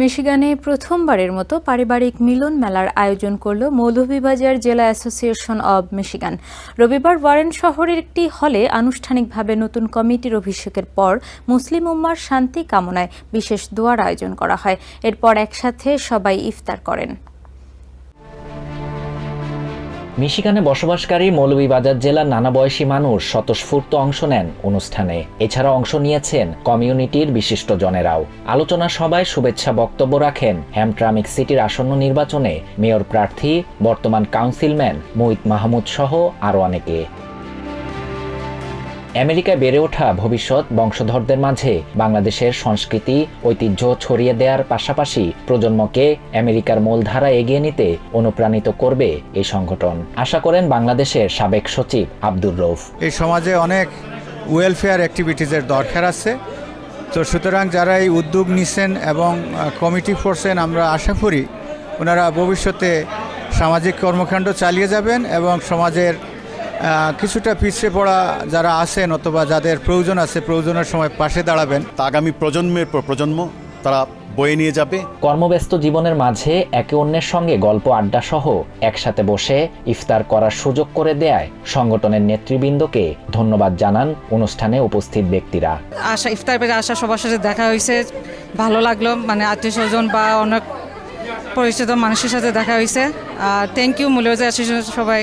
মিশিগানে প্রথমবারের মতো পারিবারিক মিলন মেলার আয়োজন করল মৌলভীবাজার জেলা অ্যাসোসিয়েশন অব মিশিগান। রবিবার ওয়ারেন শহরের একটি হলে আনুষ্ঠানিকভাবে নতুন কমিটির অভিষেকের পর মুসলিম উম্মার শান্তি কামনায় বিশেষ দোয়ার আয়োজন করা হয়। এরপর একসাথে সবাই ইফতার করেন। মিশিগানে বসবাসকারী মৌলভীবাজার জেলার নানা বয়সী মানুষ স্বতঃস্ফূর্ত অংশ নেন অনুষ্ঠানে। এছাড়া অংশ নিয়েছেন কমিউনিটির বিশিষ্ট জনেরাও আলোচনা সভায় শুভেচ্ছা বক্তব্য রাখেন হ্যামট্রামিক সিটির আসন্ন নির্বাচনে মেয়র প্রার্থী, বর্তমান কাউন্সিলম্যান মুহিত মাহমুদ সহ আরও অনেকে। আমেরিকায় বেড়ে ওঠা ভবিষ্যৎ বংশধরদের মাঝে বাংলাদেশের সংস্কৃতি, ঐতিহ্য ছড়িয়ে দেওয়ার পাশাপাশি প্রজন্মকে আমেরিকার মূলধারা এগিয়ে নিতে অনুপ্রাণিত করবে এই সংগঠন। আশা করেন বাংলাদেশের সাবেক সচিব আব্দুর রৌফ এই সমাজে অনেক ওয়েলফেয়ার অ্যাক্টিভিটিসের দরকার আছে। তো সুতরাং যারা এই উদ্যোগ নিছেন এবং কমিটি করছেন আমরা আশা করি, ওনারা ভবিষ্যতে সামাজিক কর্মকাণ্ড চালিয়ে যাবেন এবং সমাজের কিছুটা পিছিয়ে পড়া যারা আছেন অথবা যাদের প্রয়োজন আছে প্রয়োজনের সময় পাশে দাঁড়াবেন। তা আগামী প্রজন্মের পর প্রজন্ম তারা বয়ে নিয়ে যাবে। কর্মব্যস্ত জীবনের মাঝে একে অন্যের সঙ্গে গল্প আড্ডা সহ একসাথে বসে ইফতার করার সুযোগ করে দেয় সংগঠনের নেতৃবৃন্দকে ধন্যবাদ জানান অনুষ্ঠানে উপস্থিত ব্যক্তিরা। আশা ইফতার পেরে আসা সবার সাথে দেখা হয়েছে ভালো লাগল মানে আত্মীয় স্বজন বা অনেক পরিচিত মানুষের সাথে দেখা হয়েছে। আর থ্যাংক ইউ অ্যাসোসিয়েশন সবাই।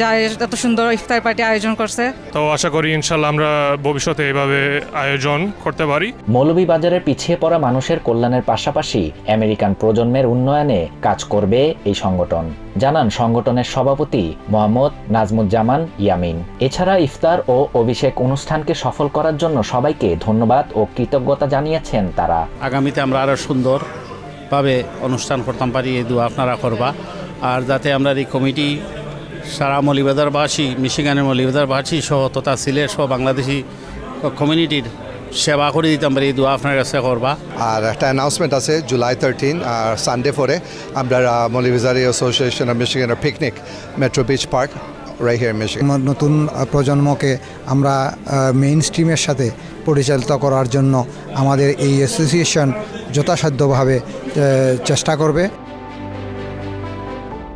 যা এত সুন্দর ইফতার পার্টি আয়োজন করছে। তো আশা করি ইনশাল্লাহ আমরা ভবিষ্যতে এভাবে আয়োজন করতে পারি। মৌলভীবাজারের পিছিয়ে পড়া মানুষের কল্যাণের পাশাপাশি আমেরিকান প্রজন্মের উন্নয়নে কাজ করবে এই সংগঠন। জানান সংগঠনের সভাপতি মোহাম্মদ নাজমুজ্জামান ইয়ামিন। এছাড়া ইফতার ও অভিষেক অনুষ্ঠানকে সফল করার জন্য সবাইকে ধন্যবাদ ও কৃতজ্ঞতা জানিয়েছেন তারা। আগামীতে আমরা আরও সুন্দরভাবে অনুষ্ঠান করতাম পারি এই দু আপনারা করবা। আর যাতে আমরা এই কমিটি সারা মলিবাজারবাসী মিশিগানের মলিবাজারবাসী সহ তথা সিলেট সহ বাংলাদেশি কমিউনিটির সেবা করে দিতাম পারি এই দু আপনার কাছে করবা। আর একটা অ্যানাউন্সমেন্ট আছে জুলাই থার্টিন আর সানডে পরে আমরা মলিভিজারি অ্যাসোসিয়েশন অফ মিশিগানের পিকনিক মেট্রো বিচ পার্ক নতুন প্রজন্মকে আমরা মেইন স্ট্রিমের সাথে পরিচালিত করার জন্য আমাদের এই অ্যাসোসিয়েশন যথাসাধ্যভাবে চেষ্টা করবে।